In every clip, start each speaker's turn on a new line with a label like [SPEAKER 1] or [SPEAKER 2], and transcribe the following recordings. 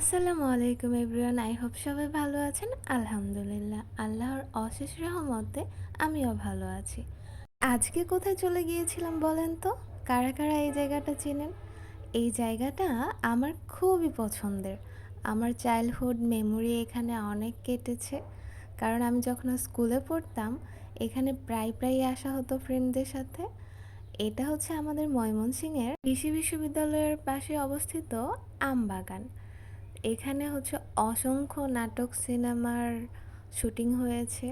[SPEAKER 1] আসসালামু আলাইকুম everyone, I hope সবাই ভালো আছেন। আলহামদুলিল্লাহ, আল্লাহর অশেষ রহমতে আমিও ভালো আছি। আজকে কোথায় চলে গিয়েছিলাম বলেন তো? কারা কারা এই জায়গাটা চেনেন? এই জায়গাটা আমার খুবই পছন্দের। আমার চাইল্ডহুড মেমোরি এখানে অনেক কেটেছে। কারণ আমি যখন স্কুলে পড়তাম, এখানে প্রায় প্রায় আসা হতো ফ্রেন্ডদের সাথে। এটা হচ্ছে আমাদের ময়মনসিংহের কৃষি বিশ্ববিদ্যালয়ের পাশে অবস্থিত আমবাগান। এখানে হচ্ছে অসংখ্য নাটক সিনেমার শুটিং হয়েছে।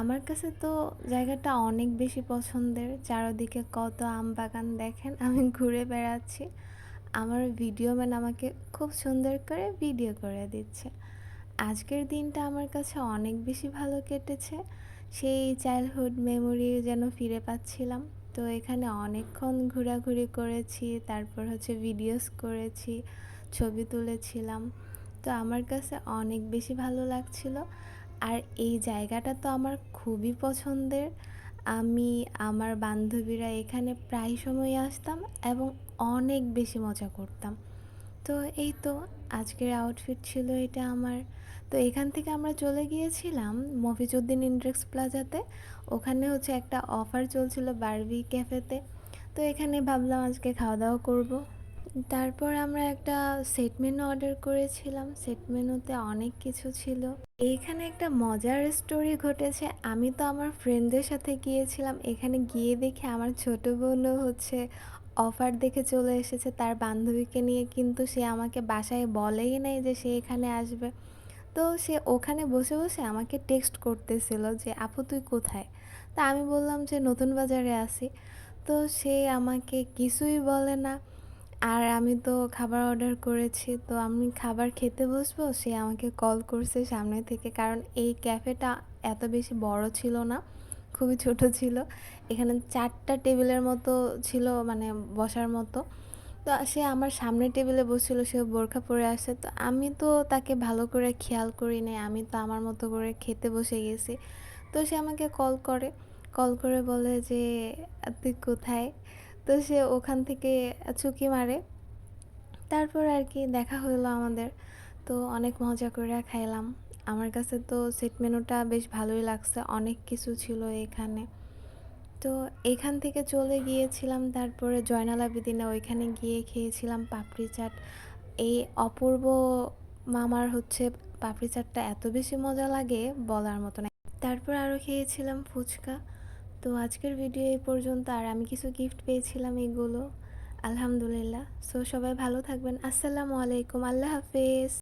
[SPEAKER 1] আমার কাছে তো জায়গাটা অনেক বেশি পছন্দের। চারদিকে কত আম বাগান দেখেন, আমি ঘুরে বেড়াচ্ছি। আমার ভিডিও ম্যান আমাকে খুব সুন্দর করে ভিডিও করে দিচ্ছে। আজকের দিনটা আমার কাছে অনেক বেশি ভালো কেটেছে। সেই চাইল্ডহুড মেমোরি যেন ফিরে পাচ্ছিলাম। তো এখানে অনেকক্ষণ ঘোরাঘুরি করেছি, তারপর হচ্ছে ভিডিওস করেছি। ছবি তুলেছিলাম। তো আমার কাছে অনেক বেশি ভালো লাগছিল। আর এই জায়গাটা তো আমার খুবই পছন্দের। আমি, আমার বান্ধবীরা এখানে প্রায় সময় আসতাম এবং অনেক বেশি মজা করতাম। তো এই তো আজকের আউটফিট ছিল এটা আমার। তো এখান থেকে আমরা চলে গিয়েছিলাম মফিজুদ্দিন ইন্ডেক্স প্লাজাতে। ওখানে হচ্ছে একটা অফার চলছিল বারবি ক্যাফেতে তো। এখানে ভাবলাম আজকে খাওয়া দাওয়া করব। তারপর আমরা একটা সেট মেনু অর্ডার করেছিলাম। সেট মেনুতে অনেক কিছু ছিল। এইখানে একটা মজার স্টোরি ঘটেছে। আমি তো আমার ফ্রেন্ডদের সাথে গিয়েছিলাম। এখানে গিয়ে দেখে আমার ছোট বোনও হচ্ছে অফার দেখে চলে এসেছে। তার বান্ধবীকে নিয়ে কিন্তু সে আমাকে বাসায় বলেই নাই যে সে এখানে আসবে। তো সে ওখানে বসে বসে আমাকে টেক্সট করতেছিল যে, আপু, তুই কোথায়? তা আমি বললাম যে, নতুন বাজারে আসি তো সে আমাকে কিছুই বলে না। আর আমি তো খাবার অর্ডার করেছি, তো আমি খাবার খেতে বসবো? সে আমাকে কল করছে সামনে থেকে, কারণ এই ক্যাফেটা এত বেশি বড় ছিল না, খুবই ছোট ছিল। এখানে চারটা টেবিলের মতো ছিল মানে বসার মতো। তো সে আমার সামনে টেবিলে বসছিল, সে বোরখা পরে আসে তো আমি তো তাকে ভালো করে খেয়াল করি নাই, আমি তো আমার মতো করে খেতে বসে গেছি। তো সে আমাকে কল করে কল করে বলে যে, তুই কোথায়? তো সে ওখান থেকে চুকি মারে। তারপর আর কি দেখা হলো আমাদের। তো অনেক মজা করে খাইলাম। আমার কাছে তো সেট মেনুটা বেশ ভালোই লাগছে, অনেক কিছু ছিল এখানে। তো এখান থেকে চলে গিয়েছিলাম, তারপরে জয়নাল আবেদিনে ওইখানে গিয়ে খেয়েছিলাম পাপড়ি চাট। এই অপূর্ব মামার হচ্ছে পাপড়ি চাটটা এত বেশি মজা লাগে বলার মতো না তারপর আরও খেয়েছিলাম ফুচকা। তো আজকের ভিডিও এই পর্যন্ত, আর আমি কিছু গিফট পেয়েছিলাম এগুলো। আলহামদুলিল্লাহ। সো সবাই ভালো থাকবেন। আসসালামু আলাইকুম। আল্লাহ হাফেজ।